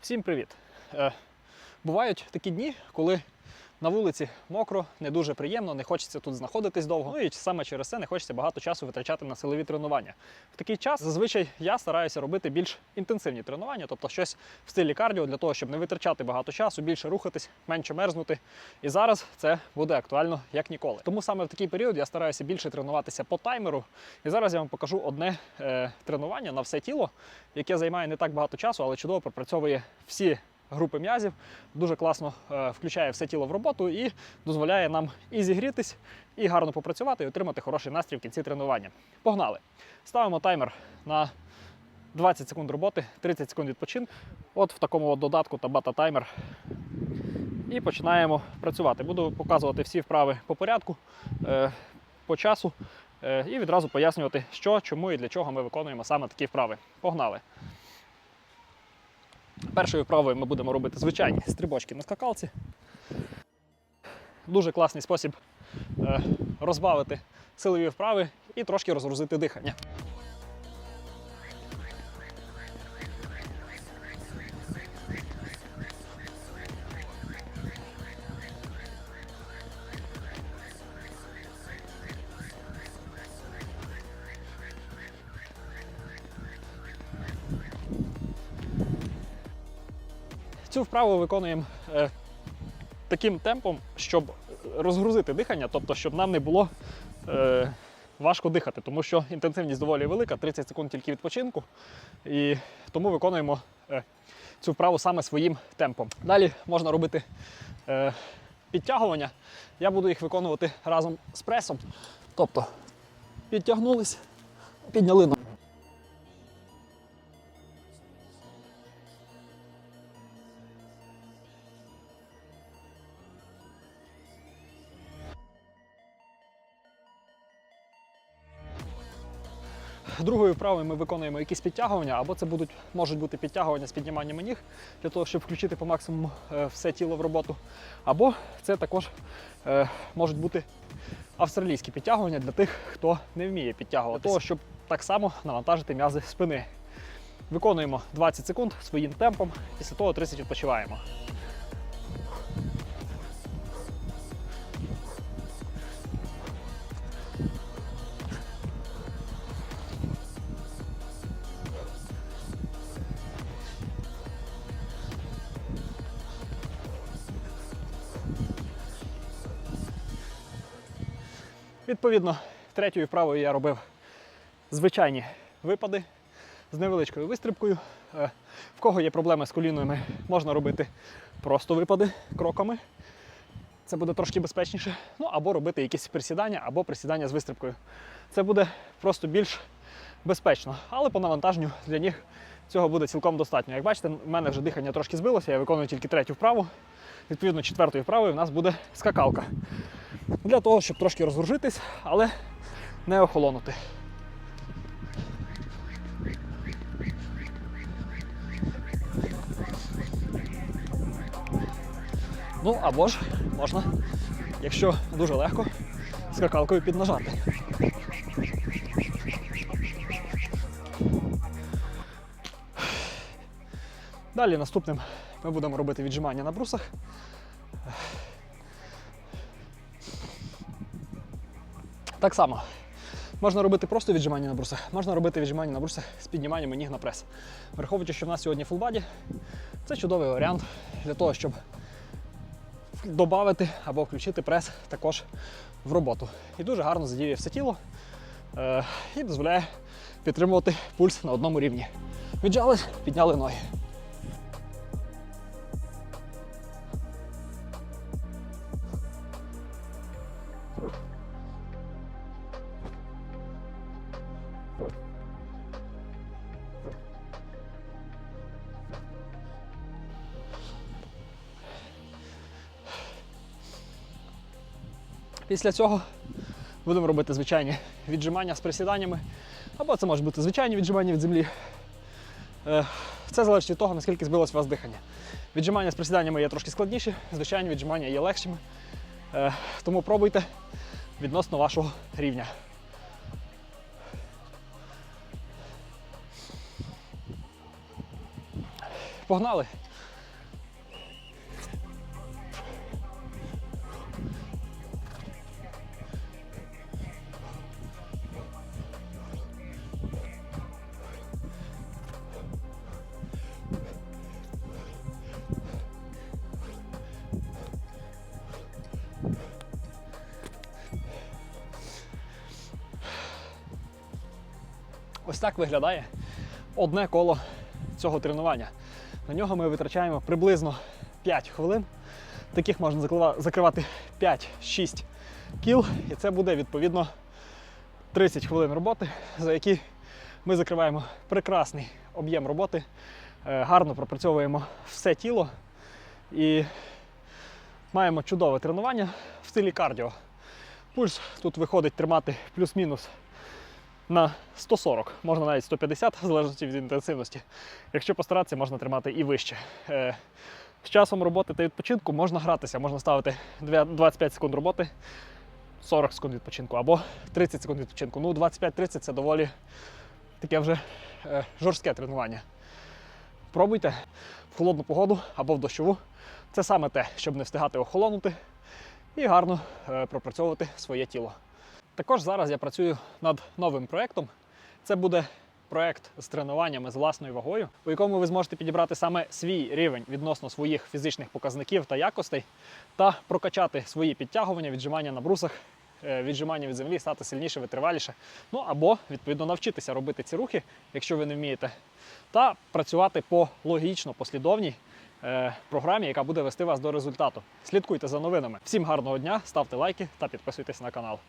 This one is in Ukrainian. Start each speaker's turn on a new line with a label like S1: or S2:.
S1: Всім привіт! Е, бувають такі дні, коли на вулиці мокро, не дуже приємно, не хочеться тут знаходитись довго. Ну і саме через це не хочеться багато часу витрачати на силові тренування. В такий час зазвичай я стараюся робити більш інтенсивні тренування, тобто щось в стилі кардіо для того, щоб не витрачати багато часу, більше рухатись, менше мерзнути. І зараз це буде актуально як ніколи. Тому саме в такий період я стараюся більше тренуватися по таймеру. І зараз я вам покажу одне е, тренування на все тіло, яке займає не так багато часу, але чудово пропрацьовує всі групи м'язів, дуже класно е, включає все тіло в роботу і дозволяє нам і зігрітись, і гарно попрацювати, і отримати хороший настрій в кінці тренування. Погнали! Ставимо таймер на 20 секунд роботи, 30 секунд відпочинку. От в такому от додатку Tabata Timer. І починаємо працювати. Буду показувати всі вправи по порядку, е, по часу, е, і відразу пояснювати, що, чому і для чого ми виконуємо саме такі вправи. Погнали! Першою вправою ми будемо робити звичайні стрибочки на скакалці. Дуже класний спосіб е, розбавити силові вправи і трошки розгрузити дихання. Цю вправу виконуємо е, таким темпом, щоб розгрузити дихання, тобто, щоб нам не було е, важко дихати, тому що інтенсивність доволі велика, 30 секунд тільки відпочинку. І тому виконуємо е, цю вправу саме своїм темпом. Далі можна робити е, підтягування. Я буду їх виконувати разом з пресом. Тобто підтягнулись, підняли Другою вправою ми виконуємо якісь підтягування, або це будуть, можуть бути підтягування з підніманням ніг, для того, щоб включити по максимуму е, все тіло в роботу. Або це також е, можуть бути австралійські підтягування для тих, хто не вміє підтягувати, для того, щоб так само навантажити м'язи спини. Виконуємо 20 секунд своїм темпом, після того 30 відпочиваємо. Відповідно, третьою вправою я робив звичайні випади з невеличкою вистрибкою. Е, В кого є проблеми з колінами, можна робити просто випади кроками. Це буде трошки безпечніше. Ну або робити якісь присідання, або присідання з вистрибкою. Це буде просто більш безпечно, але по навантаженню для них цього буде цілком достатньо. Як бачите, в мене вже дихання трошки збилося, я виконую тільки третю вправу. Відповідно, четвертою вправою в нас буде скакалка. Для того, щоб трошки розгружитись, але не охолонути. Ну або ж можна, якщо дуже легко, скакалкою піднажати. Далі наступним ми будемо робити віджимання на брусах. Так само. Можна робити просто віджимання на брусах, можна робити віджимання на брусах з підніманням ніг на прес. Враховуючи, що в нас сьогодні фулбаді, це чудовий варіант для того, щоб додати або включити прес також в роботу. І дуже гарно задіює все тіло е, і дозволяє підтримувати пульс на одному рівні. Віджались, підняли ноги. Після цього будемо робити звичайні віджимання з присіданнями, або це може бути звичайні віджимання від землі. Це залежить від того, наскільки збилось у вас дихання. Віджимання з присіданнями є трошки складніші, звичайні віджимання є легшими. Е, Тому пробуйте відносно вашого рівня. Погнали! Ось так виглядає одне коло цього тренування. На нього ми витрачаємо приблизно 5 хвилин. Таких можна закривати 5-6 кіл, і це буде відповідно 30 хвилин роботи, за які ми закриваємо прекрасний об'єм роботи, е, гарно пропрацьовуємо все тіло і маємо чудове тренування в стилі кардіо. Пульс тут виходить тримати плюс-мінус на 140, можна навіть 150, в залежності від інтенсивності. Якщо постаратися, можна тримати і вище. Е, З часом роботи та відпочинку можна гратися, можна ставити 25 секунд роботи, 40 секунд відпочинку або 30 секунд відпочинку. Ну, 25-30 це доволі таке вже е, жорстке тренування. Пробуйте в холодну погоду або в дощову. Це саме те, щоб не встигати охолонути і гарно е, пропрацьовувати своє тіло. Також зараз я працюю над новим проєктом. Це буде проєкт з тренуваннями з власною вагою, у якому ви зможете підібрати саме свій рівень відносно своїх фізичних показників та якостей, та прокачати свої підтягування, віджимання на брусах, е, віджимання від землі, стати сильніше, витриваліше. Ну або відповідно навчитися робити ці рухи, якщо ви не вмієте, та працювати по логічно послідовній е, програмі, яка буде вести вас до результату. Слідкуйте за новинами. Всім гарного дня, ставте лайки та підписуйтесь на канал.